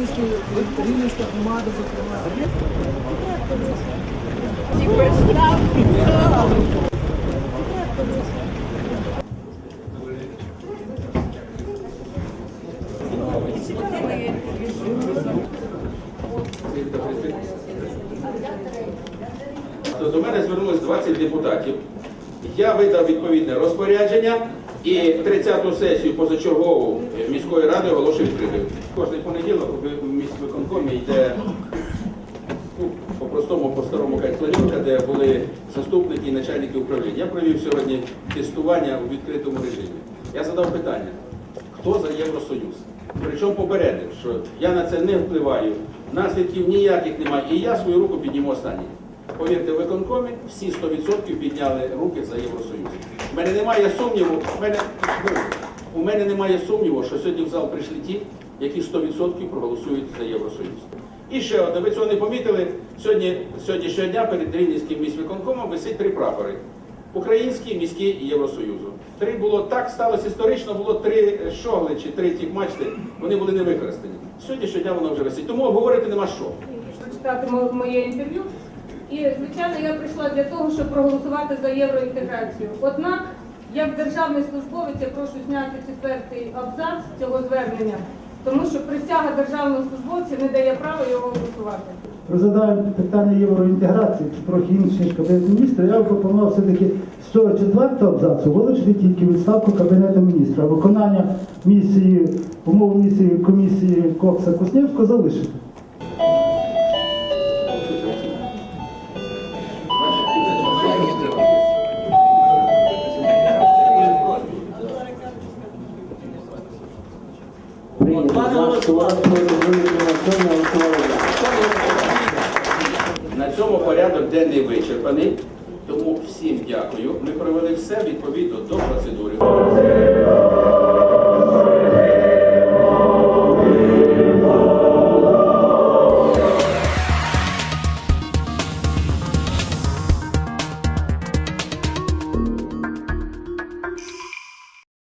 Рівненська громада, зокрема. До мене звернулось 20 депутатів. Я видав відповідне розпорядження і 30-ту сесію позачергову міської ради оголошую відкритою. Кожний понеділок в міськвиконкомі йде ну, по-простому, по-старому кажуть, де були заступники і начальники управління. Я провів сьогодні тестування у відкритому режимі. Я задав питання, хто за Євросоюз? Причому попередив, що я на це не впливаю, наслідків ніяких немає, і я свою руку підніму останній. Повірте, в виконкомі всі 100% підняли руки за Євросоюз. У мене немає сумніву, у мене, у мене немає сумніву, що сьогодні в зал прийшли ті, які 100% проголосують за Євросоюз. І ще одне, ви цього не помітили, сьогодні, сьогоднішнього дня перед Рівненським міськвиконкомом висить три прапори. Український, міський і Євросоюзу. Три було так сталося історично, було три шогли чи три тих мачти, вони були не використані. Сьогоднішнього дня воно вже висить. Тому обговорити нема що. прочитати мо- моє інтерв'ю. І, звичайно, я прийшла для того, щоб проголосувати за євроінтеграцію. Однак, як державний службовець, я прошу зняти четвертий абзац цього звернення, тому що присяга державного службовця не дає права його голосувати. Розглядаємо питання євроінтеграції, це трохи інше, ніж кабінет міністрів. Я пропонував все-таки з цього четвертого абзацу вилучити тільки відставку кабінету міністра, виконання місії, умов місії комісії Кокса Куснєвського залишити. На цьому порядок денний вичерпаний. Тому всім дякую. Ми провели все відповідно до процедури.